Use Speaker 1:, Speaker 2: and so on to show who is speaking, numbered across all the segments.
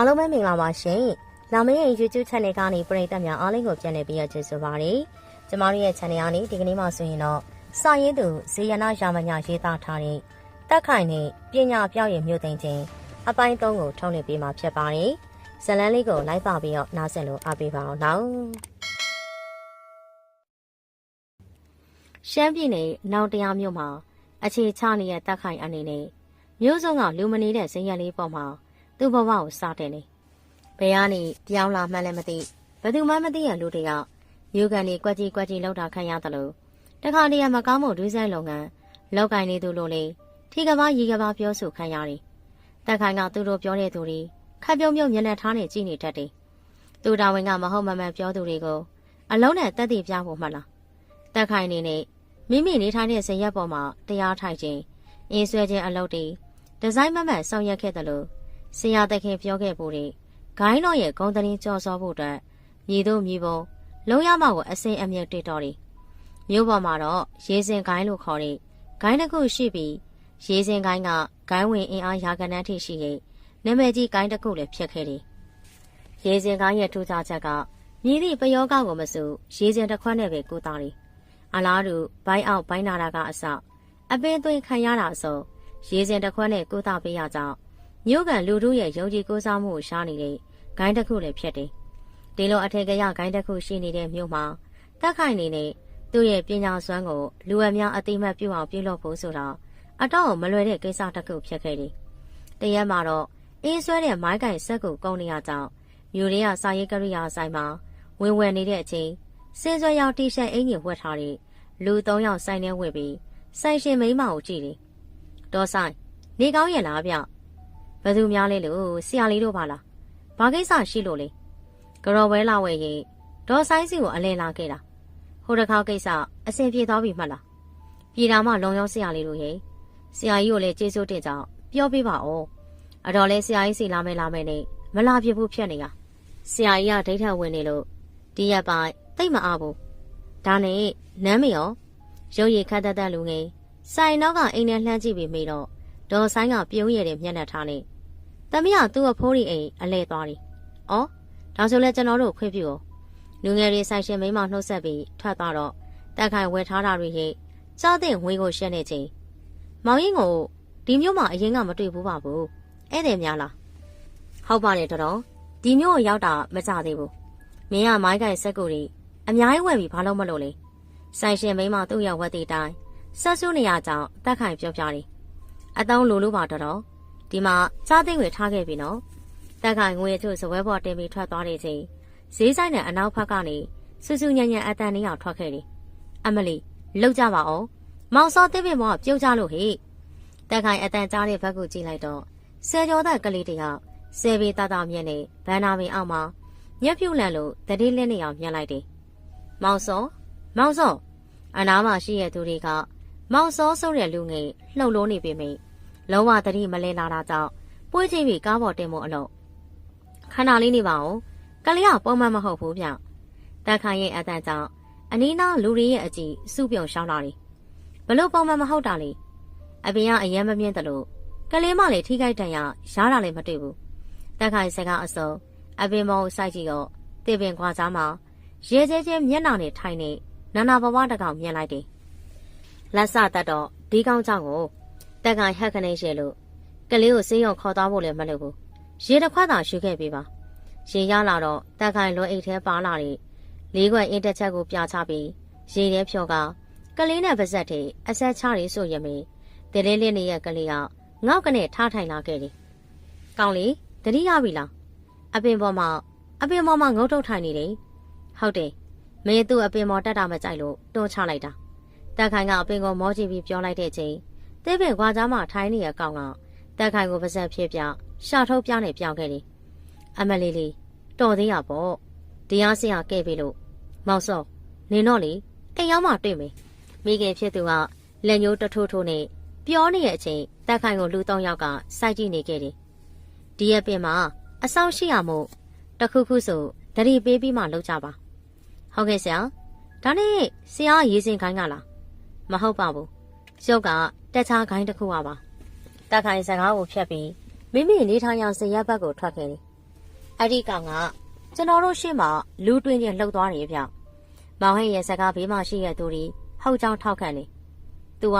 Speaker 1: အားလုံးပဲမင်္ဂလာပါရှင်။လာမရဲ့ YouTube Channel ကနေပရိသတ်များအားလုံးကိုပြန်လည်ပြီးရကျေးဇူးပါရစေ။ကျမတို့ရဲ့ Channel ကနေဒီကနေ့မှဆိုရင်တော့စာရေးသူဇေယနာရာမညာရေးသားထားတဲ့တက်ခိုင်နဲ့ပညာပြောင်းရည်မြို့သိမ်းခြင်းအပိုင်း၃ကိုထုတ်လွှင့်ပေးမှာဖြစ်ပါတယ်။ဇလန်းလေးကိုလိုက်ပါပြီးတော့နားဆင်လို့အားပေးပါအောင်နော်။ရှမ်းပြည်နယ်နောင်တရားမြို့မှာအခြေချနေတဲ့တက်ခိုင်အနေနဲ့မြို့စုံကလူမနေတဲ့ဇင်ရလေးပေါ်မှာ သူ့ဘဝကိုစတင်နေဘယ်ကနေပြောင်းလာမှန်းလည်းမသိဘယ်သူမှမသိရလူတွေကမြို့ကန်တွေကွက်ကြီးကွက်ကြီးလောက်တာခံရတယ်လို့တခါတည်းကမကောင်းမှုဒွေးဆိုင်လုပ်ငန်းလောက်ကင်နေသူလို့လေထီကဘာရီကဘာပြောဆိုခံရတယ်တက်ခိုင်ကသူတို့ပြောတဲ့သူတွေခက်ပြုံးပြုံးမျက်နှာထားနေကြည့်နေတတ်တယ်သူတော်ဝင်ကမဟုတ်မမှန်ပြောသူတွေကိုအလုံးနဲ့တက်တည်ပြဖို့မှတ်လားတက်ခိုင်နေနဲ့မိမိနေထိုင်တဲ့ဇရက်ပေါ်မှာတရားထိုင်ခြင်းအင်းဆွဲခြင်းအလုပ်တွေဒီဇိုင်းမမတ်ဆောင်ရွက်ခဲ့တယ်လို့ ဆရာတခင်ပြောခဲ့ဖို့တွေဂိုင်းတော်ရဲ့ဂုံတရင်ကြော်စောဖို့အတွက်မြည်တို့မြည်ပုံလုံးရမောက်ကိုအစင်အမြက်တွေ့တော်တယ်မြို့ပေါ်မှာတော့ရေစင်ဂိုင်းလို့ခေါ်တဲ့ဂိုင်းတစ်ခုရှိပြီးရေစင်ဂိုင်းကဂိုင်းဝင်အင်အားရာကနန်းထိရှိရဲ့နာမည်ကြီးဂိုင်းတစ်ခုလည်းဖြစ်ခဲ့တယ်ရေစင်ဂိုင်းရဲ့ထူးခြားချက်ကမြည်သည့်ပယောဂကိုမစုရေစင်တစ်ခွက်နဲ့ပဲကူတာတယ်အလားတူဘိုင်းအောင်ဘိုင်းနာတာကအစအပင်သွင်းခံရတာအစုံရေစင်တစ်ခွက်နဲ့ကူတာပေးရကြောင်း မြို့ကန်လူတို့ရဲ့ယုံကြည်ကိုးစားမှုကိုရှားနေတဲ့ဂိုင်းတစ်ခုလည်းဖြစ်တယ်။ဒီလိုအထက်ကရဂိုင်းတစ်ခုရှိနေတဲ့မြို့မှာတက်ခိုင်နေနဲ့သူ့ရဲ့ပညာစွမ်းကိုလူအများအသိမှတ်ပြုအောင်ပြုလုပ်ဖို့ဆိုတော့အတော့မလွယ်တဲ့ကိစ္စတစ်ခုဖြစ်ခဲ့တယ်။တရက်မှာတော့အင်းဆွဲတဲ့မိုင်းကင်ဆက်ကိုကုန်းနေရကြောင်းမြို့ရဲကစာရေးကရိယာဆိုင်မှာဝင်ဝယ်နေတဲ့အချိန်စင်းစွဲရောက်တီရှပ်အင်ကြီးဝတ်ထားတဲ့လူ၃ယောက်ဆိုင်ထဲဝတ်ပြီးဆိုင်ရှင်မိန်းမကိုကြည့်တယ်။ဒေါ်ဆိုင်နေကောင်းရဲ့လားဗျ ဘယ်သူများလဲလို့ဆရာလေးတို့ပါလားဘာကိစ္စရှိလို့လဲကရော်ဝဲလာဝဲရင်ဒေါ်ဆိုင်စီကိုအလဲလာခဲ့တာဟိုတစ်ခါကိစ္စအဆင်ပြေသွားပြီမှလားပြည်တာမှလုံရောက်ဆရာလေးတို့ရဲ့ဆရာကြီးကိုလည်းကျေးဇူးတင်ကြောင်းပြောပြပါဦးအတော်လဲဆရာကြီးစီလာမယ်လာမယ်နဲ့မလာဖြစ်ဘူးဖြစ်နေတာဆရာကြီးကဒိဋ္ဌံဝင်နေလို့ဒီရက်ပိုင်းတိတ်မအားဘူးဒါနဲ့နမ်းမရောရုပ်ရည်ခတ်တတ်တဲ့လူငယ်ဆိုင်နောက်ကအိမ်ထဲလှမ်းကြည့်ပြီးမိတော့ဒေါ်ဆိုင်ကပြုံးရတဲ့မျက်နှာထားနေ။ တမီးကသူ့အဖိုးရီအိမ်အလဲသွားတယ်။အော်ဒါဆိုလဲကျွန်တော်တို့ခွင့်ပြုအောင်။လူငယ်တွေဆိုင်ရှင်မိန်းမနှုတ်ဆက်ပြီးထွက်သွားတော့တက်ခိုင်ဝယ်ထားတာတွေဟိစားတဲ့ငွေကိုရှက်နေချင်း။မောင်ရင်ကိုဒီမျိုးမှာအရင်ကမတွေ့ဘူးပါဘူး။ဧည့်သည်များလား။ဟုတ်ပါတယ်တော်တော်ဒီမျိုးကိုရောက်တာမကြသေးဘူး။မင်းကမိုင်းကိုင်စက်ကူတွေအများကြီးဝယ်ပြီးဘာလို့မလို့လဲ။ဆိုင်ရှင်မိန်းမသူ့ရောက်ဝက်တီတိုင်းဆက်ဆူးနေရကြောင်းတက်ခိုင်ပြောပြတယ်။အတောင်းလိုလို့ပါတော်တော် ဒီမှာစားသိမ့်ဝယ်ထားခဲ့ပြီနော်တက်ခိုင်ငွေထုတ်စပွဲပေါ်တင်ပြီးထွက်သွားတဲ့ချိန်ဈေးဆိုင်နဲ့အနောက်ဘက်ကနေစူးစူးညံ့ညံ့အတန်လေးအောင်ထွက်ခဲ့တယ်အမလီလောက်ကြပါအောင်မောင်စောတစ်ပင်မောပြုတ်ကြလို့ဟိတက်ခိုင်အတန်ကြားတဲ့ဘက်ကိုကြည့်လိုက်တော့ဆယ်ကျော်သားကလေးတယောက်ဆယ်ပေတတမြက်နဲ့ဗန်နာပင်အောက်မှာညက်ဖြူလန့်လို့တတိလင်းနေအောင်မြက်လိုက်တယ်မောင်စောမောင်စောအနားမှာရှိတဲ့သူတွေကမောင်စောဆိုးတဲ့လူငယ်လှုပ်လို့နေပြီမိ လုံးဝတတိမလဲလာတာကြောင့်ပွေးချိန်ပြီးကားပေါ်တင်ဖို့အလို့ခဏလေးနေပါဦးကလေးကပုံမှန်မဟုတ်ဘူးဗျတက်ခိုင်ရဲ့အတန်ကြောင့်အနီးနားလူတွေရဲ့အကြည့်စုပြုံရှောင်းလာတယ်ဘလို့ပုံမှန်မဟုတ်တာလေအပြင်ကအယမ်းမမြင့်တယ်လို့ကလေးမလေးထိခိုက်တန်ရရားတာလည်းမတွေ့ဘူးတက်ခိုင်စကားအစုံအပင်မောစိုက်ကြည့်တော့တေပင်ခွာစားမှာရဲကျဲကျဲမျက်နှာနဲ့ထိုင်နေနာနာဘဝတကောင်မြင်လိုက်တယ်လက်စတတ်တော့ဒီကောင်းကြောင့်ကို တက်ကဟက်ခနေရှဲလို့ကလေးကိုစေးရုံခေါ်သွားဖို့လည်းမလုပ်ဘူးရေတစ်ခွက်သာရှူခဲ့ပေးပါရေရလာတော့တက်ခိုင်လွန်အိတ်ထဲပါလာတဲ့လေးခွက်အင်းတစ်ချက်ကိုပြချပြီးရေထဲဖြောကကလေးနဲ့ပါဇက်တွေအဆက်ချတွေဆိုရမေတလေးလေးနေရဲ့ကလေးကငေါက်ကနေထားထိုင်လာခဲ့တယ်ကောင်းလေတတိရပြီလားအပင်ပေါ်မှာအပင်ပေါ်မှာငုတ်ထုတ်ထိုင်နေတယ်ဟုတ်တယ်မင်းသူ့အပင်ပေါ်တက်တာမကြိုက်လို့တွန်းချလိုက်တာတက်ခိုင်ကအပင်ကိုမောကြည့်ပြီးပြောလိုက်တဲ့အချိန် သေးပင်ခွာကြားမှာထိုင်းနေရကောင်ကတက်ခိုင်ကိုပါဇက်ဖြစ်ပြရှာထုတ်ပြနေပြောင်းခဲ့တယ်အမလေးလေးတော်သေးရပေါ့တရားစရာကဲ့ပြီလို့မောက်စောနင်တော့လေအိမ်ရောက်မှတွေ့မယ်မိခင်ဖြစ်သူကလက်ညှိုးတထိုးထိုးနဲ့ပြောနေတဲ့အချိန်တက်ခိုင်ကိုလူ၃ယောက်ကစိုက်ကြည့်နေခဲ့တယ်ဒီရပင်မှာအဆောင်ရှိရမို့တခုခုဆိုတတိပေးပြီးမှလောက်ကြပါဟုတ်ကဲ့ဆရာဒါနဲ့ဆရာရေးစင်ခိုင်းကလားမဟုတ်ပါဘူးရုပ်က တက်ချားခိုင်းတစ်ခုပါပါတက်ခိုင်စကားကိုဖြတ်ပြီးမိမိနေထိုင်ရာဇရက်ဘက်ကိုထွက်ခဲ့တယ်အဲ့ဒီကောင်ကကျွန်တော်တို့ရှေ့မှာလူတွင်းချင်းလှုပ်သွားတယ်ဗျမောင်ဟင်းရဲ့စကားဘေးမှာရှိတဲ့သူတွေဟောက်ကြောင်ထောက်ခံနေသူက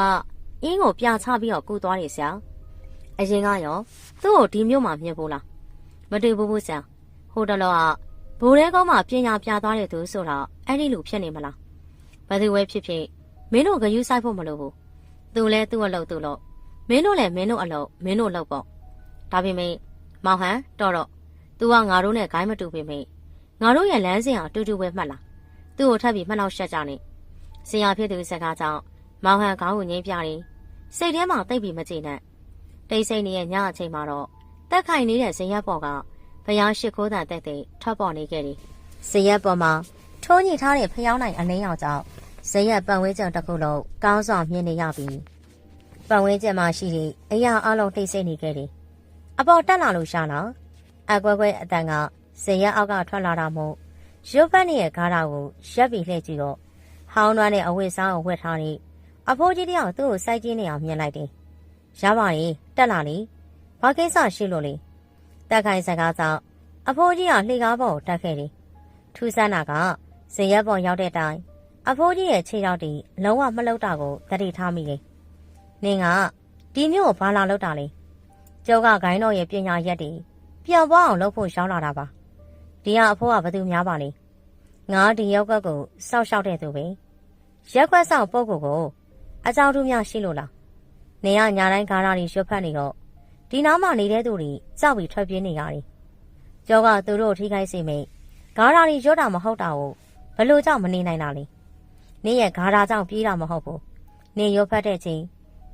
Speaker 1: အင်းကိုပြချပြီးတော့ကူသွားတယ်ဆရာအရင်ကရောသူ့ကိုဒီမျိုးမှမြင်ဖို့လားမတွေ့ဘူးဘူးဆရာဟိုတလောကဘိုးရဲကောင်းမှပညာပြသွားတဲ့သူဆိုတော့အဲ့ဒီလူဖြစ်နေမလားဘယ်သူပဲဖြစ်ဖြစ်မင်းတို့ဂယူးဆိုင်ဖို့မလိုဘူး သူလဲသူ့အလုပ်သူ့လို့မင်းတို့လည်းမင်းတို့အလုပ်မင်းတို့လုပ်ပေါ့ဒါပေမဲ့မောင်ဟန်တော်တော့ तू ကငါတို့နဲ့ဂိုင်းမတူပေမဲ့ငါတို့ရဲ့လမ်းစဉ်ဟာတူတူပဲမှတ်လားသူ့ကိုထပ်ပြီးမှတ်နောက်ရှက်ကြနေဆရာဖြစ်သူစကားကြောင့်မောင်ဟန်ခေါင်းကိုငိမ့်ပြတယ်စိတ်ထဲမှာတိတ်ပြီးမကြည့်နဲ့တိတ်ဆိတ်နေတဲ့ညအချိန်မှာတော့တက်ခိုင်နေတဲ့ဇရက်ပေါ်ကဖျားရှိခိုးတန်တက်တဲ့ထွက်ပေါ်နေခဲ့တယ်ဇရက်ပေါ်မှာထိုးညှိထားတဲ့ဖျောင်းနိုင်အလင်းရောင်ကြောင့် ဇရက်ပန်ဝဲကြံတစ်ခုလုံးကောင်းဆောင်မြင်နေရပြီပန်ဝဲကြံမှာရှိတဲ့အရာအလုံးတိတ်ဆိတ်နေခဲ့တယ်အပေါ်တက်လာလို့ရှာလားအကွဲကွဲအတန်ကဇေယျအောက်ကထွက်လာတာမို့ရုပ်ပတ်နဲ့ရဲ့ကားတာကိုရက်ပြီးလှည့်ကြည့်တော့ဟောင်းနှွားနဲ့အဝတ်စားကိုဝတ်ထားနေအဖိုးကြီးတယောက်သူ့ကိုစိုက်ကျင်းနေအောင်မြင်လိုက်တယ်။ရပါရင်တက်လာလေ။ဘာကိစ္စရှိလို့လဲ။တက်ခိုင်စကားကြောင့်အဖိုးကြီးကလှေကားပေါ်ကိုတက်ခဲ့တယ်။ထူးဆန်းတာကဇေယျပေါ်ရောက်တဲ့တိုင် အဖိုးကြီးရဲ့ခြေထောက်တီလုံးဝမလှုပ်တာကိုသတိထားမိတယ်။နင်ကဒီမျိုးကိုဘာလာလှုပ်တာလဲ။ကျောကဂိုင်းတော်ရဲ့ပညာရက်တီပျော်ပွားအောင်လုပ်ဖို့ရှောင်းလာတာပါဒီကအဖိုးကဘသူများပါလဲငါဒီရောက်ကက်ကိုစောက်ရှောက်တဲ့သူပဲရက်ခွက်ဆောင်ပုတ်ကိုကိုအကြောင်းတူများရှိလို့လားနေရညာတိုင်းကားရာတွေရွှတ်ဖက်နေတော့ဒီနားမှာနေတဲ့သူတွေကြောက်ပြီးထွက်ပြေးနေရတယ်ကျောကသူတို့ထိခိုက်စေမိတ်ဂါရာတွေရွတ်တာမဟုတ်တာကိုဘလို့ကြောင့်မနေနိုင်တာလဲ နေရဲ့ဂါရာကြောင့်ပြေးတာမဟုတ်ဘူးနေရွတ်ဖက်တဲ့ချိန်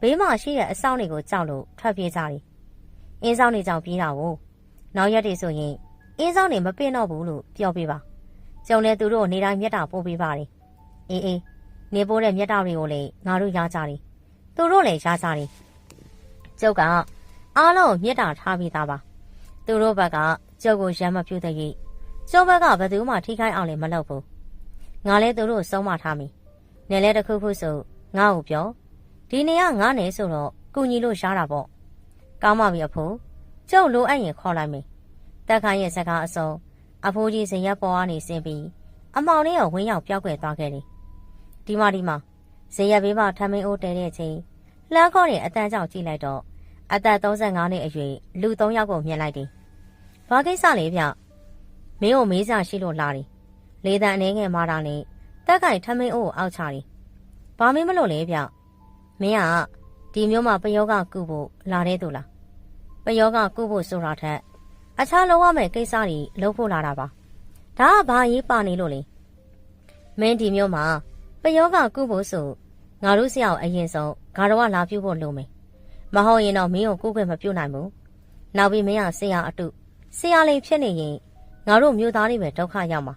Speaker 1: ဘေးမှာရှိတဲ့အဆောင်တွေကိုကြောက်လို့ထွက်ပြေးကြတယ်အင်းဆောင်တွေကြောင့်ပြေးတာကိုနောက်ရက်တွေဆိုရင်အင်းဆောင်နေမပင့်တော့ဘူးလို့ပြောပြပါကျုံလဲသူတို့နေတိုင်းမြတ်တာပို့ပေးပါတယ်အေးအေးနေပိုးတဲ့မြတ်တာတွေကိုလည်းငါတို့ရကြတယ်သူတို့လည်းရကြတယ်ကျုပ်ကအားလုံးမြတ်တာထားပြီးသားပါသူတို့ဘက်ကကျုပ်ကိုရမ်းမပြုတ်တဲ့ကြီးကျုပ်ဘက်ကဘယ်သူမှထိခိုက်အောင်လည်းမလုပ်ဘူး ငါလည်းသူတို့ဆုံးမထားမိနေလဲတစ်ခုခုဆိုငါ့ကိုပြောဒီနေကငါနဲ့ဆိုတော့ကုညီလို့ရှားတာပေါ့ကောင်းပါပြီအဖိုးကျုပ်လိုအပ်ရင်ခေါ်လိုက်မယ်။တက်ခိုင်းရဲ့စကားအစုံအဖိုးကြီးစရက်ပေါ်ကနေဆင်းပြီးအမောင်လေးကိုဝင်းရောက်ပြောက်ွယ်သွားခဲ့တယ်။ဒီမဒီမဇရက်ဘေးမှာထမင်းအိုးတဲတဲ့ချိန်လှမ်းခေါ်တဲ့အတန်းကြောင့်ကြည့်လိုက်တော့အသက်35နှစ်အရွယ်လူ3ယောက်ကိုမြင်လိုက်တယ်။ဘာကိစ္စလဲဗျ။မင်းကိုမေးစားရှိလို့လာတယ်။ လေတံအနေငယ်မာတာနဲ့တက်ခိုင်ထမင်းအိုးကိုအောက်ချတယ်။ဘာမင်းမလို့လဲဗျ။မင်းကဒီမျိုးမှာပယောကကုဖို့လာတဲ့သူလားပယောကကုဖို့ဆိုတာထက်အခြားလုံးဝမဲ့ကိစ္စတွေလုပ်ဖို့လာတာပါဒါကဘာရေးပါနေလို့လဲမင်းဒီမျိုးမှာပယောကကုဖို့ဆိုငါတို့ဆရာကိုအရင်ဆုံးဂါရဝလာပြုဖို့လုပ်မယ်မဟုတ်ရင်တော့မင်းကိုကုခွင့်မပြုနိုင်ဘူးနောက်ပြီးမင်းကဆရာအတုဆရာလိန်ဖြစ်နေရင်ငါတို့မျိုးသားတွေပဲဒုက္ခရောက်မှာ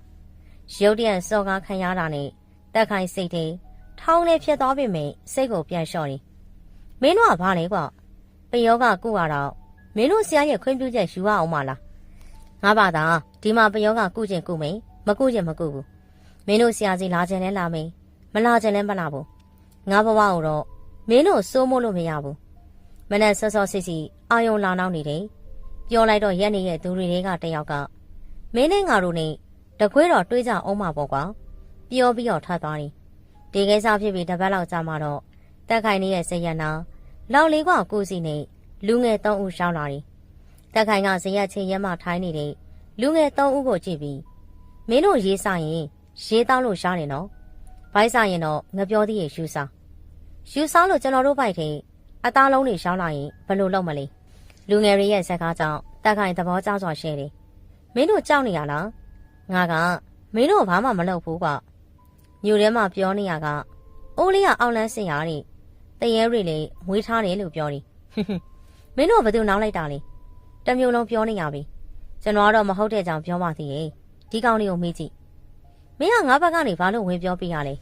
Speaker 1: ရုတ်တရက်စော်ကားခံရတာနဲ့တက်ခိုင်စိတ်တွေထောင်းလေးဖြစ်သွားပြီမိစိတ်ကိုပြန်လျှော့တယ်မင်းတို့ကဘာလဲကွပယောကကုရတော့မင်းတို့ဆရာရဲ့ခွင့်ပြုချက်ယူရအောင်မလားငါပါသာဒီမှာပယောကကုကျင်ကုမိန်မကုကျင်မကုဘူးမင်းတို့ဆရာစီလာခြင်းလဲလာမိန်မလာခြင်းလဲမလာဘူးငါဘဝကိုတော့မင်းတို့စိုးမိုးလို့မရဘူးမနဲ့ဆော့ဆော့စစ်စီအာယုံလာနောက်နေတယ်ပြောလိုက်တော့ရက်နေရဲ့သူတွေကတယောက်ကမင်းနဲ့ငါတို့နဲ့ တကွေးတော်တွေးကြအောင်မှာပေါ့ကွာပြောပြီးတော့ထသွားတယ်ဒီကိစ္စဖြစ်ပြီးတပတ်လောက်ကြာမှတော့တက်ခိုင်နေရဲ့စရနာလောက်လေးကကိုစီနဲ့လူငယ်၃ဦးရှောင်းလာတယ်။တက်ခိုင်ကဇရက်ချင်းရဲမှထိုင်းနေတဲ့လူငယ်၃ဦးကိုကြည့်ပြီးမင်းတို့ရေးစားရင်ရေးတောင်းလို့ရှားတယ်နော်။ဘိုက်စားရင်တော့ငပြောသေးရဲ့ရှူစား။ရှူစားလို့ကျွန်တော်တို့ဘိုက်ထဲအသားလုံးတွေရှောင်းလာရင်ဘယ်လိုလုပ်မလဲ။လူငယ်တွေရဲ့ဇက်ကားကြောင့်တက်ခိုင်သဘောကျစွာရှဲတယ်။မင်းတို့ကြောက်နေရလား။ ငါကမင်းတို့ဘာမှမလုပ်ဘူးကွာ။ညိုထဲမှာပြောနေရကအိုးလေးကအောက်လန်းစင်ရတဲ့တရေတွေလေမွေးထားတယ်လို့ပြောတယ်။မင်းတို့ကဘယ်သူနောက်လိုက်တာလဲ။တမျိုးလုံးပြောနေရပြီ။ကျွန်တော်ကတော့မဟုတ်တဲ့ကြောင်ပြောပါသေးရဲ့။ဒီကောင်လေးကိုမေးကြည့်။မင်းကငါးဘက်ကနေဘာလို့ဝင်ပြောပြရလဲ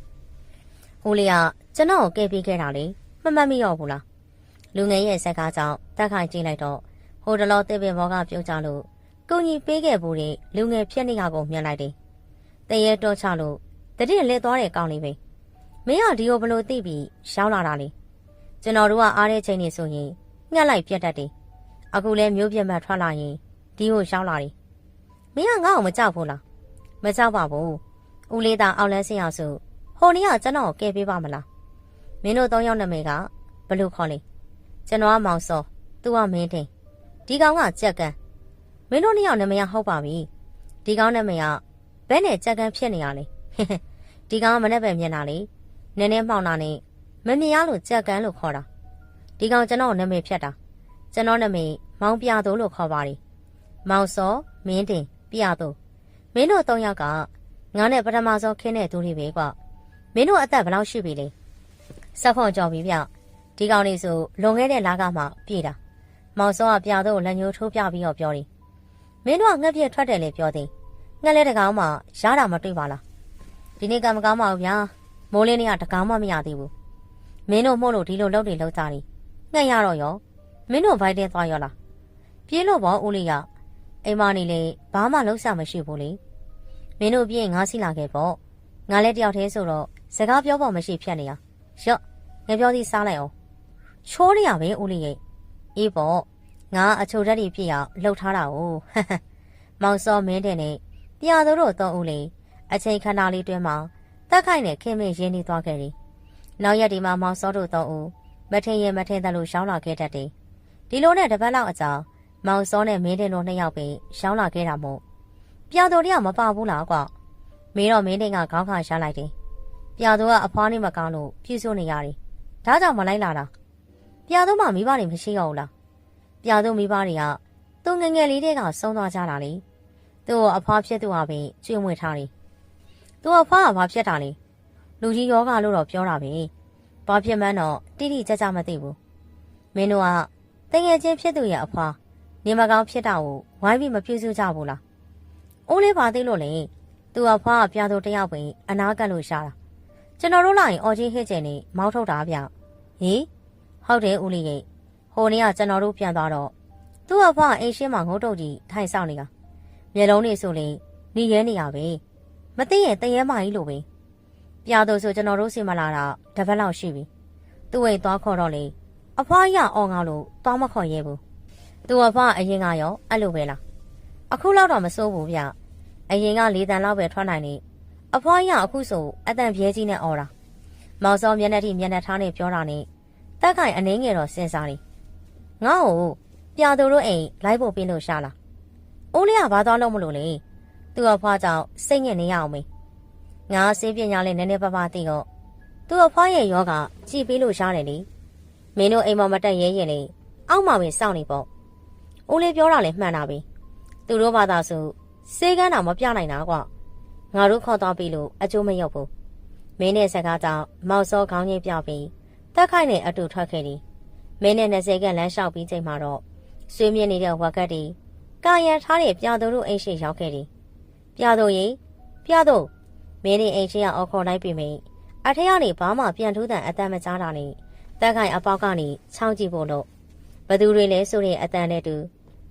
Speaker 1: ။ဟိုလေကကျွန်တော်ကိုကဲပေးခဲ့တာလေ။မမှတ်မိတော့ဘူးလား။လူငယ်ရဲ့စကားကြောင့်တက်ခိုင်ကြည့်လိုက်တော့ဟိုတလောတစ်ပင်ဘောကပြုတ်ကြလို့ ကိုကြီးပေးခဲ့ဘူးတဲ့လူငယ်ဖြစ်နေရကိုမြင်လိုက်တယ်။တရေတော့ချလို့တတိလဲသွားတဲ့ကောင်လေးပဲ။မင်းကဒီကိုဘလို့သိပြီးရှောင်းလာတာလေ။ကျွန်တော်တို့ကအားတဲ့ချိန်နေဆိုရင်ငှက်လိုက်ပြတ်တတ်တယ်အခုလဲမျိုးပြတ်မှတ်ထွက်လာရင်ဒီကိုရှောင်းလာတယ်မင်းကငါ့ကိုမကြောက်ဘူးလားမကြောက်ပါဘူးဦးလေးသားအောက်လန်းစင်အောင်ဆိုဟိုနေ့ကကျွန်တော်ကိုကယ်ပေးပါမလားမင်းတို့သုံးယောက်နာမည်ကဘလို့ခေါ်လဲကျွန်တော်ကမောင်စောသူကမင်းတင်ဒီကောင်ကကြက်ကန်း မင်းတို့နှစ်ယောက်နာမည်ကဟုတ်ပါပြီဒီကောင်နာမည်ကဘဲနဲ့ကြက်ကန်းဖြစ်နေရလေဒီကောင်ကမနဲ့ပဲမျက်နှာလေနည်းနည်းမှောင်တာနဲ့မမြင်ရလို့ကြက်ကန်းလို့ခေါ်တာဒီကောင်ကျွန်တော်နာမည်ဖြတ်တာကျွန်တော်နာမည်မောင်ပြသို့လို့ခေါ်ပါတယ်မောင်စောမင်းတင်ပြသို့မင်းတို့သုံးယောက်ကငါနဲ့ပထမဆုံးခင်းတဲ့သူတွေပဲကွမင်းတို့အသက်ဘယ်လောက်ရှိပြီလဲဆက်ခွန်ကြော်ပြီဗျဒီကောင်လေးဆိုလွန်ခဲ့တဲ့လကမှပြေးတာမောင်စောကပြသို့လက်ညှိုးထိုးပြပြီးတော့ပြောတယ် မင်းတို့ကငှက်ပြက်ထွက်တယ်လေပြောသေးငှက်လဲတကောင်မှရတာမတွေ့ပါလားဒီနေ့ကမကောင်းပါဘူးဗျာမိုးလင်းနေ့ကတကောင်မှမရသေးဘူးမင်းတို့မို့လို့ဒီလိုလုပ်တွေလုပ်ကြတယ်ငှက်ရတော့ရောမင်းတို့ဘိုက်တဲသွားရောလားပြေးလို့ပေါ့ဦးလေးကအိမ်မနေလေဘာမှလုံးဆမရှိဘူးလေမင်းတို့ပြင်းငါးစီလာခဲ့ပေါ့ငါလည်းတယောက်တည်းဆိုတော့စကားပြောဖို့မရှိဖြတ်နေရရော့ငါပြောသည်စားလိုက်အောင်ချိုးနေရပဲဦးလေးရဲ့အေးပေါ့ ငါအချိုဓာတ်တွေပြည့်အောင်လှုပ်ထားတာ哦မောင်စောမင်းတဲ့နဲ့ပြာတို့တို့သုံးဦးလေးအချိန်ခဏလေးတွင်းမှာတက်ခိုင်နဲ့ခင်မင်းရင်းနေသွားခဲ့တယ်နောက်ရက်ဒီမှာမောင်စောတို့သုံးဦးမထင်ရင်မထင်တယ်လို့ရှောင်းလာခဲ့တတ်တယ်ဒီလိုနဲ့တပတ်လောက်အကြာမောင်စောနဲ့မင်းတင်တို့နှစ်ယောက်ပဲရှောင်းလာခဲ့တာမို့ပြာတော်တွေကမပါဘူးလားကွာမင်းတော့မင်းတင်ကခေါင်းခါရှာလိုက်တယ်ပြာတော်ကအဖွားနေမကောင်းလို့ပြည့်စုံနေရတယ်ဒါကြောင့်မလိုက်လာတာပြာတော်မှမိဘတွေမရှိတော့ဘူးလား ပြာတော်မိဘတွေကသူငငယ်လေးတွေကဆုံးသွားကြတာလေသူ့ကိုအဖွားဖြစ်သူဟာပဲကျွေးမွေထားတယ်သူအဖွားကဘာဖြစ်တာလဲလူကြီးယောဂလို့တော့ပြောတာပဲဘာဖြစ်မှန်းတော့တိတိကျကျမသိဘူးမင်းတို့ကတငယ်ချင်းဖြစ်သူရဲ့အဖွားနေမကောင်းဖြစ်တာကိုဝိုင်းပြီးမပြုစုကြဘူးလား။အိုးလေးပါသေးလို့လေသူအဖွားကပြားသူတယောက်ပင်အနာကပ်လို့ရှာတာ။ကျွန်တော်တို့လာရင်အော်ကြီးဟစ်ကျင်နေမောင်းထုတ်တာဗျ။ဟေးဟုတ်တယ်ဦးလေးရဲ့ ဟိုနေ့ကကျွန်တော်တို့ပြန်သွားတော့သူ့အဖွားအိမ်ရှင်းမှာငုတ်တုတ်ကြီးထိုင်ဆောင်နေတာ။မျက်လုံးတွေဆိုရင်နေရဲနေရပဲ။မသိရင်တရဲမကြီးလိုပဲ။ပြားသူဆိုကျွန်တော်တို့စီမလာတာတပတ်လောက်ရှိပြီ။သူ့အိမ်သွားခေါ်တော့လေအဖွားရအောင်ငေါလို့တောင်းမခေါ်ရဲဘူးသူအဖွားအရင်ကရောအဲ့လိုပဲလားအခုလောက်တော့မစိုးဘူးဗျအရင်ကလေးတန်လောက်ပဲထွက်နိုင်နေအဖွားရအခုဆိုအတန်ပြဲကြီးနဲ့អော်တာမောင်စောမျက်နှာထိမျက်နှာထားနဲ့ပြောတာနဲ့တက်ခိုင်အနှင်းငယ်တော့စဉ်းစားနေ ငါ့ကိုပြာသူတို့အိမ်လိုက်ဖို့ပြင်းလို့ရှာလားအိုးလေးကဘာသွားလို့မလို့လေသူအဖွားကြောင့်စိတ်ညစ်နေရအောင်မေးငါစေးပညာလေးနည်းနည်းပါးပါးသိတော့သူ့အဖွားရဲ့ယောဂကြည်ပေးလို့ရှားတယ်လေမင်းတို့အိမ်မမတက်ရဲရင်လေအောက်မှာပဲစောင့်နေပေါ့။ဦးလေးပြောတာလည်းမှန်တာပဲ။သူတို့ဘာသာဆိုစေကန်းတော်မပြနိုင်တာကွာ။ငါတို့ခေါ်သွားပြီလို့အကျိုးမရောက်ဘူး။မင်းနဲ့စကားကြောင့်မောက်စောခေါင်းကြီးပြောက်ပြီးတက်ခိုက်နဲ့အတူထွက်ခဲ့တယ်။ မင်းနဲ့20ကလမ်းလျှောက်ပြီးချိန်မှာတော့ဆွေးမြင့်နေတဲ့ဝက်ကတ်တီကာယံထားတဲ့ပြာသူတို့အိမ်ရှိရောက်ခဲ့တယ်။ပြာသူရင်ပြာသူမင်းနဲ့အိမ်ရှိရောက်အော်ခေါ်လိုက်ပြီမိအထက်ကနေဘာမှပြန်ထူးတဲ့အတမ်းမကြားတာနဲ့တက်ခိုင်အပေါက်ကနေချောင်းကြည့်ဖို့လို့ဘသူတွေလဲဆိုတဲ့အတန်နဲ့တူ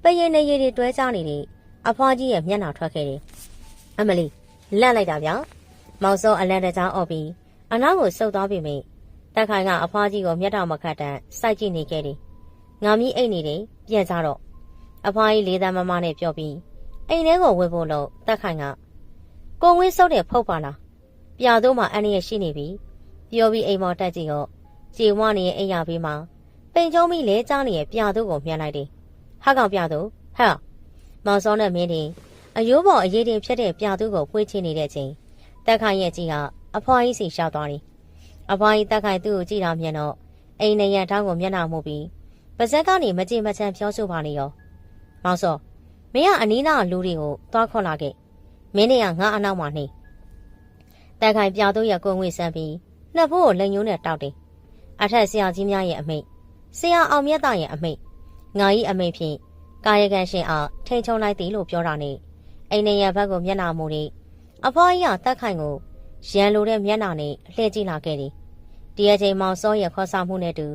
Speaker 1: ပရင်နေရည်တွေတွဲကြနေတယ်အဖွားကြီးရဲ့မျက်နှာထွက်ခဲ့တယ်အမလီလန့်လိုက်တာဗျာမောင်စောအလန့်တကြားអော်ပြီးအနောက်ကိုဆုတ်သွားပြီမိ တက်ခိုင်ကအဖွားကြီးကိုမျက်တောင်မခတ်တန်စိုက်ကြည့်နေခဲ့တယ်ငါမီးအိတ်နေတယ်ပြန်ကြတော့အဖွားကြီးလေးသားမမနဲ့ပြောပြီးအိမ်ထဲကိုဝင်ဖို့လို့တက်ခိုင်ကကိုဝင်းဆုပ်တဲ့ဖုတ်ပါလားပြာတို့မှအန်ရရှိနေပြီပြောပြီးအိမ်မော်တက်ကြည့်တော့ကြေဝနေရဲ့အိမ်ရဘေးမှာပိန်ကျုံးမိလဲကြားနေရဲ့ပြာသူကိုမြင်လိုက်တယ်။ဟာကောင်ပြာသူဟဲ့မောင်စောနဲ့မင်းတင်အယိုးပေါ်အရေးတင်ဖြစ်တဲ့ပြာသူကိုဖွေးချနေတဲ့အချိန်တက်ခိုင်ရဲ့ကြီးကအဖွားကြီးစီရှောက်သွားတယ်။ အဖွားကြီးတက်ခိုင်သူ့ကိုကြည့်တာမြင်တော့အိမ်နေရတောင်းကိုမျက်နှာမှုပြီးပါဇက်ကနေမကြင်မချမ်းပြောဆိုပါနေရော။မောင်စောမင်းကအနီးနားလူတွေကိုသွားခေါ်လာခဲ့။မင်းနဲ့ကငါအနောက်မှာနေ။တက်ခိုင်ပြာသူရဲ့ကိုငွေဆန်းပြီးနှစ်ဖို့ကိုလက်ညှိုးနဲ့တောက်တယ်။အထက်ဆရာကြီးများရဲ့အမိန့်ဆရာအောင်မြတ်သားရဲ့အမိန့်ငါကြီးအမိန့်ဖြင့်ကာယကံရှင်အားထိန်ချုံလိုက်သည်လို့ပြောတာနဲ့အိမ်နေရဘက်ကိုမျက်နှာမူနေအဖွားကြီးကတက်ခိုင်ကို ရန်လိုတဲ့မျက်နှာနဲ့လှည့်ကြည့်လာခဲ့သည်ဒီအချိန်မောင်စောရဲ့ခေါ်ဆောင်မှုနဲ့တူ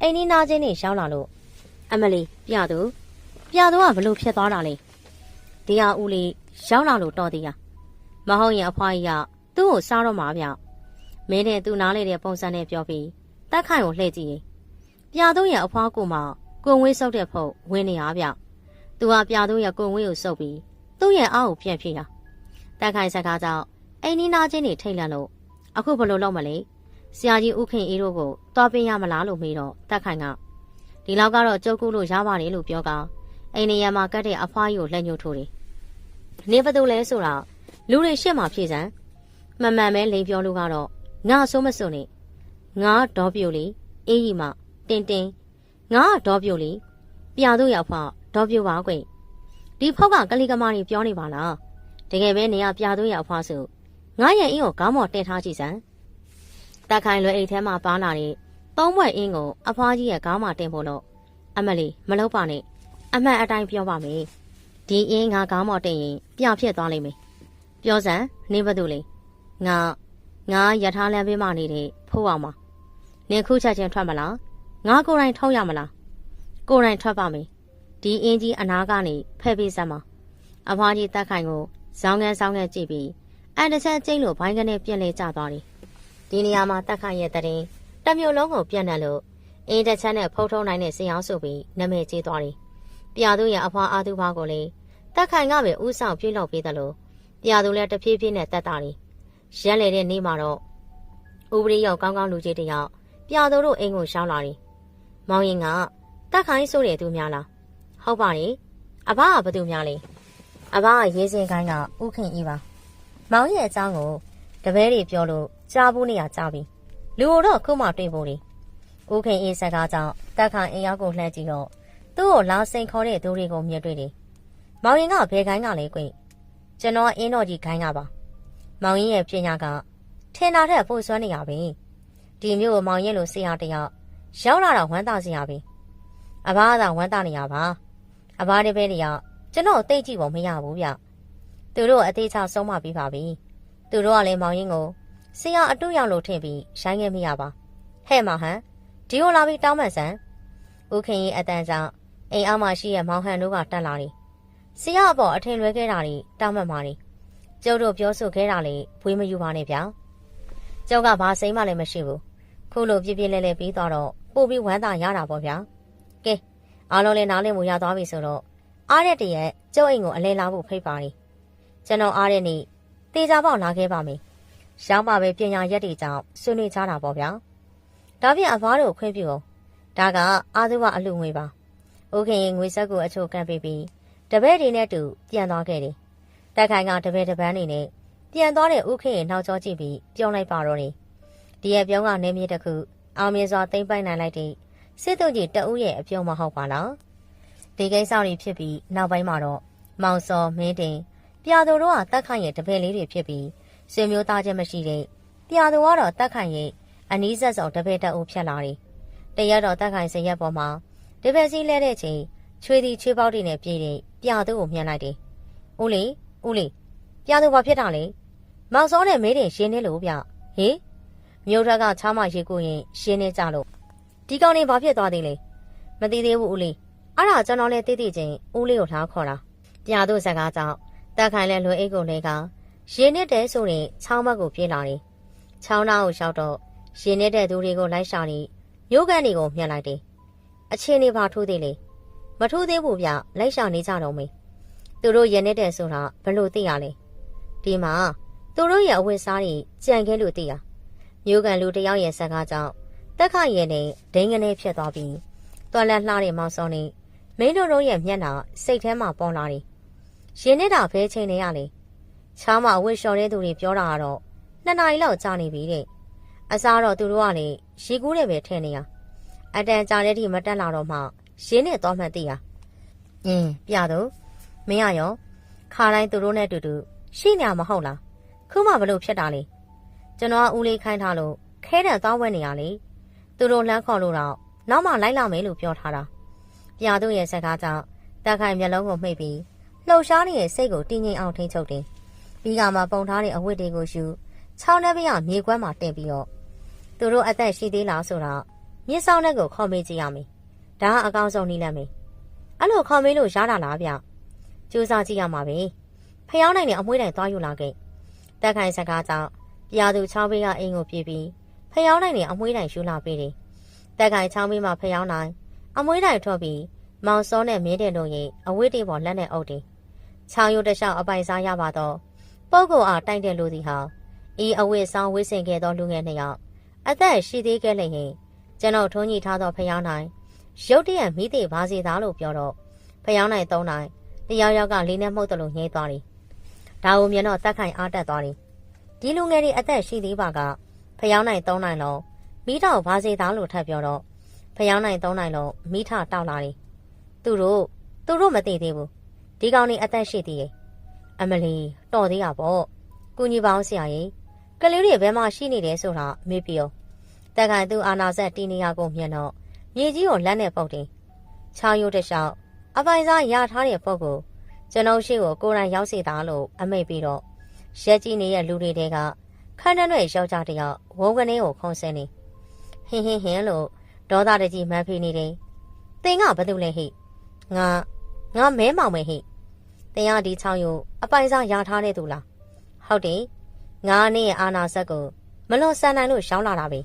Speaker 1: အိမ်နီးနားချင်းတွေရှောင်းလာလို့အမလီပြသူပြသူကဘလို့ဖြစ်သွားတာလဲဒီဟာဦးလေးရောက်လာလို့တော်သေးရမဟုတ်ရင်အဖွားကြီးကသူ့ကိုစားတော့မှာဗျမင်းနဲ့သူ့နားလေတဲ့ပုံစံနဲ့ပြောပြီးတက်ခိုင်ကိုလှည့်ကြည့်ရင်ပြာသုံးရဲ့အဖွားကိုမှကိုဝေးဆုပ်တဲ့ဖုတ်ဝင်းနေရဗျသူကပြာသုံးရဲ့ကိုဝေးကိုဆုပ်ပြီးသူ့ရဲ့အားကိုပြန်ဖြေတာတက်ခိုင်စကားကြောင့် အိမ်နီးနားချင်းတွေထိတ်လန့်လို့အခုဘယ်လိုလုပ်မလဲဆရာကြီးဥခင်အေးတို့ကိုတွားပင်းရမလားလို့မေးတော့တက်ခိုင်ကဒီလောက်ကတော့ကြုတ်ကုလို့ရပါတယ်လို့ပြောကအိမ်နေရမှာကတ်တဲ့အဖွားကြီးကိုလက်ညှိုးထိုးတယ်နေဘသူလဲဆိုတော့လူတွေရှက်မှာဖြည့်စမ်းမမှန်မဲလိန်ပြောလို့ကတော့ငါဆိုးမစွနဲ့ငါဒေါ်ပြိုလေးအေးကြီးမတင်တင်ငါဒေါ်ပြိုလေးပြာတို့ရောက်ဖောက်ဒေါ်ပြိုပါကွဒီဖောက်ကကလေးကမာကြီးပြောနေပါလားတကယ်ပဲနေရပြာတို့ရောက်ဖောက်ဆို ငါရဲ့အင်းကိုခေါင်းမော်တင်ထားကြည့်စမ်းတက်ခိုင်လွယ်အိတ်ထဲမှာပါလာတဲ့သုံးဘွက်အင်းကိုအဖွားကြီးရဲ့ခေါင်းမှာတင်ဖို့လို့အမလီမလုပ်ပါနဲ့အမှန်အတိုင်းပြောပါမယ်ဒီအင်းငါခေါင်းမော်တင်ရင်ပြဖြစ်သွားလိမ့်မယ်ပြောစမ်းနေဘသူလဲငါငါရထားလမ်းဘေးမှာနေတဲ့ဖိုးအောင်ပါနင်ခုချက်ချင်းထွက်မလားငါကိုယ်တိုင်ထောက်ရမလားကိုယ်တိုင်ထွက်ပါမယ်ဒီအင်းကြီးအနာကနေဖဲ့ပေးစမ်းပါအဖွားကြီးတက်ခိုင်ကိုဇောင်းငန်းဇောင်းငန်းကြည့်ပြီး အန်တချက်ကျိတ်လို့ဘိုင်းကနေပြက်လဲကျသွားတယ်ဒီနေရာမှာတက်ခိုင်ရဲ့တရင်တစ်မျိုးလုံးကိုပြန့်နှံ့လို့အင်းတစ်ချက်နဲ့ဖုတ်ထုံးနိုင်တဲ့စင်အောင်ဆိုပြီးနာမည်ကြီးသွားတယ်ပြာသူရဲ့အဖွားအာသူဘာကိုလေတက်ခိုင်ကပဲဥဆောင်ပြုတ်လောက်ပေးတယ်လို့ပြာသူလည်းတဖြည်းဖြည်းနဲ့တက်တာတယ်ရက်လေတဲ့နေ့မှာတော့ဥပရိရောက်ကောင်းကောင်းလူကြီးတယောက်ပြာသူတို့အိမ်ကိုရှောင်းလာတယ်မောင်ရင်ကတက်ခိုင်ဆိုတဲ့သူများလားဟုတ်ပါတယ်အဘကဘသူများလဲအဘကရေးစင်ကိုင်းကဥခင်ဤပါ မောင်ရဲ့အကြောင်းကိုတပည့်တွေပြောလို့ကြားဖို့နေရကြပြီလူတော့ခုမှတွေ့ဖို့လေဥခင်ဤစကားကြောင့်တက်ခိုင်အိမ်ရောက်ကိုလှမ်းကြည့်တော့သူ့ကိုလာစိန်ခေါ်တဲ့သူတွေကိုမြင်တွေ့တယ်မောင်ရင်ကဘယ်ကိုင်းကလဲကွကျွန်တော်အင်းတော်ကြီးကိုင်းကပါမောင်ရင်ရဲ့ပညာကထင်တာထက်ပိုစွမ်းနေရပြီဒီမျိုးကိုမောင်ရင်လိုဆရာတယောက်ရောက်လာတော့ဝမ်းသာစရာပဲအဘသာဝမ်းသာနေရပါအဘတပည့်တွေကကျွန်တော်သိကြည့်ဖို့မရဘူးဗျ သူတို့အသေးချဆုံးမပြီးပါပြီသူတို့ကလည်းမောင်ရင်ကိုဆရာအတုရောက်လို့ထင်ပြီးရိုင်းခဲ့မိရပါဟဲ့မောင်ဟန်ဒီကိုလာပြီးတောင်းမှန်စမ်းဦးခင်ကြီးအတန်ကြောင့်အိမ်အောက်မှာရှိတဲ့မောင်ဟန်တို့ကတက်လာတယ်ဆရာအပေါ်အထင်လွဲခဲ့တာတွေတောင်းမှန်ပါလေကျုပ်တို့ပြောဆိုခဲ့တာလေဘွေးမယူပါနဲ့ဗျာကျုပ်ကဘာစိမ့်မှလည်းမရှိဘူးခုလိုပြပြလဲလဲပြီးတော့ပို့ပြီးဝမ်းသာရတာပေါ့ဗျာကဲအားလုံးလည်းနားလည်မှုရသွားပြီဆိုတော့အားတဲ့တရက်ကျုပ်အိမ်ကိုအလဲလာဖို့ဖိတ်ပါနေ ကျွန်တော်အားတဲ့နေ့တေချာပေါက်လာခဲ့ပါမယ်ရောင်းပါပဲပညာရက်တွေကြောင့်ဆွေးနွေးကြတာပေါ့ဗျာဒါဖြင့်အဘွားတို့ခွင့်ပြုအောင်ဒါကအာသူကအလူငွေပါဥခင်ရင်ငွေဆက်ကိုအချို့ကန့်ပေးပြီးတပည့်တွေနဲ့တူပြန်သွားခဲ့တယ်တက်ခိုင်ကတပည့်တပန်းနေနဲ့ပြန်သွားတဲ့ဥခင်ရင်နောက်ကျောကြည့်ပြီးပြောင်းလိုက်ပါတော့တယ်ဒီရဲ့ပြောင်းကနေမြေတစ်ခုအောင်မြင်စွာသိမ့်ပိုက်နိုင်လိုက်တဲ့စစ်သူကြီးတအုပ်ရဲ့အပြုံးမဟုတ်ပါလားဒီကိစ္စတွေဖြစ်ပြီးနောက်ပိုင်းမှာတော့မောင်စောမင်းတင် ပြာသူတို့ကတက်ခိုင်ရဲ့တပည့်လေးတွေဖြစ်ပြီးဆွေမျိုးသားချင်းမရှိတဲ့ပြာသူကတော့တက်ခိုင်ရဲ့အနီးဆက်ဆုံးတပည့်တအုပ်ဖြတ်လာတယ်တရက်တော့တက်ခိုင်စရက်ပေါ်မှာတပည့်စီးလဲတဲ့ချိန်ချွေးသည်ချွေးပေါက်တွေနဲ့ပြည့်တဲ့ပြာသူကိုမြင်လိုက်တယ်ဦးလေးဦးလေးပြာသူဘာဖြစ်တာလဲမောင်စောနဲ့မေးတယ်ရှင်းနေလို့ဗျဟေးမြို့ထက်ကချားမရေကိုရင်ရှင်းနေကြလို့ဒီကောင်နေဘာဖြစ်သွားသေးလဲမသိသေးဘူးဦးလေးအဲ့ဒါကျွန်တော်လည်းသိသိချင်းဦးလေးကိုထားခေါ်တာပြာတို့ဇက်ကားကြောင့် တက်ခိုင်လဲလွယ်အိတ်ကိုလဲကရေနစ်တဲ့ဆိုရင်ချောင်းဘက်ကိုပြေးလာတယ်ချောင်းသားကိုလျှောက်တော့ရေနစ်တဲ့သူတွေကိုလိုက်ရှာနေမျိုးကန်တွေကိုမြတ်လိုက်တယ်အချင်းနေပါထိုးသေးလေမထိုးသေးဘူးဗျလိုက်ရှာနေကြတော့မေးသူတို့ရေနစ်တဲ့ဆိုတာဘလို့သိရလဲဒီမှာသူတို့ရဲ့အဝတ်စားတွေကြံခဲ့လို့သိရမျိုးကန်လူတယောက်ရဲ့ဆက်ကားကြောင့်တက်ခရဲနဲ့ဒိန်းကနေဖြစ်သွားပြီးတော်လက်လှတဲ့မောင်စောနေမင်းတို့တို့ရဲ့မျက်နှာစိတ်ထဲမှာပေါ်လာတယ် ရင်နဲ့တာဖဲချိန်နေရလေချားမအဝတ်လျှော်တဲ့သူတွေပြောတာကတော့နှစ်နာရီလောက်ကြာနေပြီတဲ့အစားတော့သူတို့ကလေရေကူးတယ်ပဲထင်နေရအတန်ကြာတဲ့ထိမတက်လာတော့မှရင်းနဲ့သွားမှသိရအင်းပြတော့မင်းရရောခါတိုင်းသူတို့နဲ့တူတူရှိနေမှာမဟုတ်လားခုမှဘလို့ဖြစ်တာလဲကျွန်တော်ကဦးလေးခိုင်းထားလို့ခဲတဲ့သွားဝဲနေရလေသူတို့လှမ်းခေါ်လို့တော့နောက်မှလိုက်လာမယ်လို့ပြောထားတာပြာတို့ရဲ့စကားကြောင့်တက်ခိုင်မျက်လုံးကိုမှိတ်ပြီး လှုပ်ရှားနေတဲ့စိတ်ကိုတင်းငိမ်အောင်ထိန်းချုပ်တယ်ပြီးကမှပုံထားတဲ့အဝတ်တွေကိုယူချောင်းထဲပြမြေကွမ်းမှာတင်ပြီးတော့သူတို့အသက်ရှိသေးလားဆိုတော့မြစ်ဆောင်တဲ့ကိုခေါ်မေးကြည့်ရမယ်ဒါကအကောင်းဆုံးနည်းလမ်းပဲအဲ့လိုခေါ်မေးလို့ရတာလားဗျစူးစမ်းကြည့်ရမှာပဲဖျောင်းနိုင်တဲ့အမွှေးတိုင်သွားယူလာခဲ့တက်ခိုင်စကားကြောင့်ပြာသူချောင်းဘေးကအိမ်ကိုပြေးပြီးဖျောင်းနိုင်တဲ့အမွှေးတိုင်ယူလာပေးတယ်တက်ခိုင်ချောင်းဘေးမှာဖျောင်းနိုင်အမွှေးတိုင်ထွက်ပြီးမောင်စောနဲ့မင်းတင်တို့ရဲ့အဝတ်တွေပေါ်လက်နဲ့အုပ်တယ် ချောင်းရုပ်တစ်လျှောက်အပိုင်စားရပါတော့ပုပ်ကိုအားတိုင်တဲ့လူသည်ဟာဤအဝိဆောင်ဝိစင်ခဲ့သောလူငယ်နှစ်ယောက်အသက်ရှိသေးခဲ့လျင်ကျွန်တော်ထုံးကြီးထားသောဖျောင်းနိုင်ရုတ်တရက်မိသေးပါစေသားလို့ပြောတော့ဖျောင်းနိုင်သုံးနိုင်တယောက်ယောက်ကလေးနဲ့မှုတ်တယ်လို့ညှိသွားတယ်ဒါကိုမြင်တော့တက်ခိုင်အားတက်သွားတယ်ဒီလူငယ်တွေအသက်ရှိသေးပါကဖျောင်းနိုင်သုံးနိုင်လုံးမိတော့ပါစေသားလို့ထပ်ပြောတော့ဖျောင်းနိုင်သုံးနိုင်လုံးမိထတောက်လာတယ်သူတို့သူတို့မသိသေးဘူး ဒီကောင်နေအသက်ရှိသေးရဲ့အမလီတော်သေးရပေါ့ကုညီပေါင်းဆရာကြီးကလေးတွေဘယ်မှာရှိနေတယ်ဆိုတာမေးပြောတက်ခိုင်သူအာနာဆက်တီနေရကိုမြင်တော့မြေကြီးကိုလက်နဲ့ပုတ်တယ်ချောင်းရိုးတစ်လျှောက်အပိုင်စားရထားတဲ့ပုတ်ကိုကျွန်တော်ရှိကိုကိုယ်တိုင်ရောက်စီသားလို့အမိတ်ပြီးတော့ရက်ကြီးနေတဲ့လူတွေတဲကခန်းနှဲ့ယောက်ျားတယောက်ဝုန်းကနေကိုခုံးဆင်းနေဟင်းဟင်းဟင်းလို့ဒေါသတကြီးမန်းဖိနေတယ်တင်ကဘာတူလဲဟိငါ ငါမဲမောင်မဲဟိတင်ရဒီချောင်းယူအပိုင်စားရထားတဲ့သူလားဟုတ်တယ်ငါနဲ့အာနာဆက်ကိုမလွန်ဆန်နိုင်လို့ရှောင်းလာတာပဲ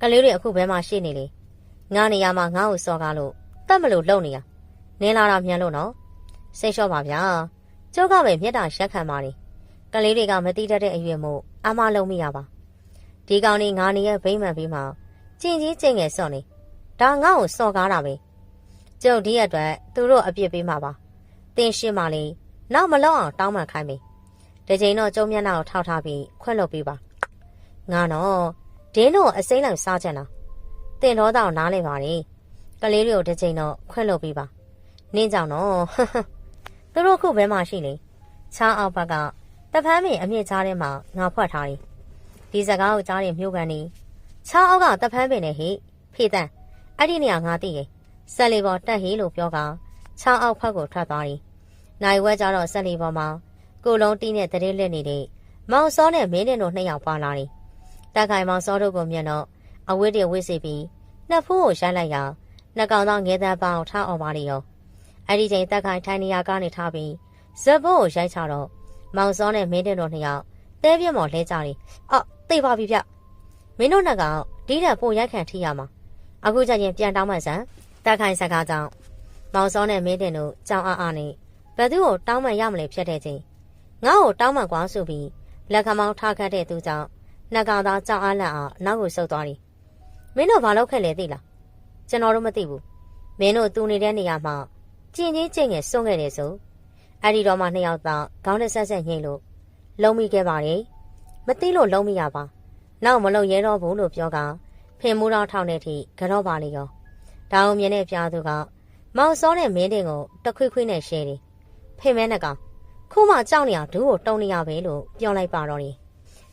Speaker 1: ကလေးတွေအခုဘဲမှာရှိနေလေငါနေရာမှာငါ့ကိုစော်ကားလို့တတ်မလို့လုံနေရနင်းလာတာမြန်လို့နော်စိတ်လျှော့ပါဗျာကျုပ်ကပဲမြတ်တာရှက်ခံပါနေကလေးတွေကမတိတတ်တဲ့အရွယ်မို့အမလုံးမိရပါဒီကောင်လေးငါနေရဲ့ဗိမ့်မှန်ပြီးမှကျင်ကြီးကျင်ငယ်စော့နေဒါငါ့ကိုစော်ကားတာပဲ ကျုပ်ဒီအတွက်သူတို့အပြစ်ပေးမှာပါတင်းရှင်းပါလေနောက်မလောက်အောင်တောင်းပန်ခိုင်းမယ်ဒီချိန်တော့ကျုံမျက်နှာကိုထောက်ထားပြီးခွင့်လွှတ်ပေးပါငါတော့ဒင်းတို့အစိမ့်လိုက်စားချင်တာတင်တော့တော့နားလဲပါလေကလေးတွေကိုဒီချိန်တော့ခွင့်လွှတ်ပေးပါနင်းကြောင်တော့သူတို့ခုဘဲမှရှိလေချားအောက်ဘက်ကတဖမ်းမင်အမြင့်ချားထဲမှာငါဖွက်ထားတယ်ဒီစကားကိုကြားတဲ့မြို့ကန်နေချားအောက်ကတဖမ်းပင်နဲ့ဟိဖေတန်အဲ့ဒီနေရာငါသိရဲ့ ဆက်လီပေါ်တက်ဟေးလို့ပြောကချားအောက်ဖက်ကိုထွက်သွားတယ်နိုင်ဝဲကြတော့ဆက်လီပေါ်မှာကိုလုံးတီးနဲ့တရေလက်နေတဲ့မောင်စောနဲ့မင်းတင်တို့နှစ်ယောက်ပါလာတယ်တက်ခိုင်မောင်စောတို့ကိုမြင်တော့အဝိတ္တဝိစီပြီးနှစ်ဖူးကိုရိုက်လိုက်ရာနှကောင်သားငဲသားပေါင်းထားအောင်ပါလေရောအဲ့ဒီချိန်တက်ခိုင်ထိုင်နေရာကနေထားပြီးဇက်ဘိုးကိုရိုက်ချတော့မောင်စောနဲ့မင်းတင်တို့နှစ်ယောက်တဲပြတ်မော်လဲကြတယ်အော်သိပါပြီဗျမင်းတို့နှစ်ကောင်ဒီတဲ့ပိုရိုက်ခံထိရမှာအခုကျရင်ပြန်တောင်းမှဆန် တက်ခိုင်စကားကြောင့်မောင်စောနဲ့မင်းတင်တို့ကြောင်အားအားနဲ့ဘယ်သူ့ကိုတောင်းမှရမလဲဖြစ်တဲ့ချိန်ငါ့ကိုတောင်းမှကွာဆိုပြီးလက်ခမောင်းထားခတ်တဲ့သူကြောင့်နှကောင်သားကြောင်အားလန့်အောင်နောက်ကိုဆုတ်သွားတယ်မင်းတို့ဘာလုပ်ခဲ့လဲသိလားကျွန်တော်တို့မသိဘူးမင်းတို့တူနေတဲ့နေရာမှာကျင်ချင်းကျင်ငယ်စွန့်ခဲ့တယ်ဆိုအဲ့ဒီတော့မှနှစ်ယောက်သားခေါင်းနဲ့ဆက်ဆက်ညှိလို့လုံးမိခဲ့ပါတယ်မသိလို့လုံးမိရပါနောက်မလုံရဲတော့ဘူးလို့ပြောကဖင်မူတော်ထောင်တဲ့အထိကြောပါလေရော ဒါအောင်မြင်တဲ့ပြားသူကမောင်စောတဲ့မင်းတင်ကိုတခွိခွိနဲ့ရှဲတယ်ဖေမဲနဲ့ကောင်ခုမှကြောက်နေအောင်ဒူးကိုတုံနေရပဲလို့ပြောလိုက်ပါတော့တယ်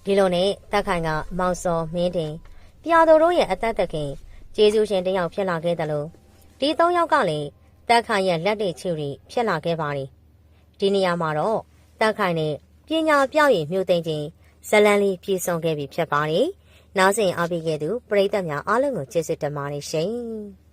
Speaker 1: ဒီလိုနဲ့တက်ခိုင်ကမောင်စောမင်းတင်ပြာသူတို့ရဲ့အသက်တခင်ကျေးဇူးရှင်တယောက်ဖြစ်လာခဲ့တယ်လို့ဒီသုံးယောက်ကလည်းတက်ခိုင်ရဲ့လက်တွေချူရီဖြစ်လာခဲ့ပါတယ်ဒီနေရာမှာတော့တက်ခိုင်နဲ့ပညာပြောက်ရည်မြို့သိမ်းခြင်းဇလန်လေးပြေဆုံးခဲ့ပြီဖြစ်ပါတယ်။နောက်စဉ်အားပေးခဲ့သူပရိသတ်များအားလုံးကိုကျေးဇူးတင်ပါတယ်ရှင်။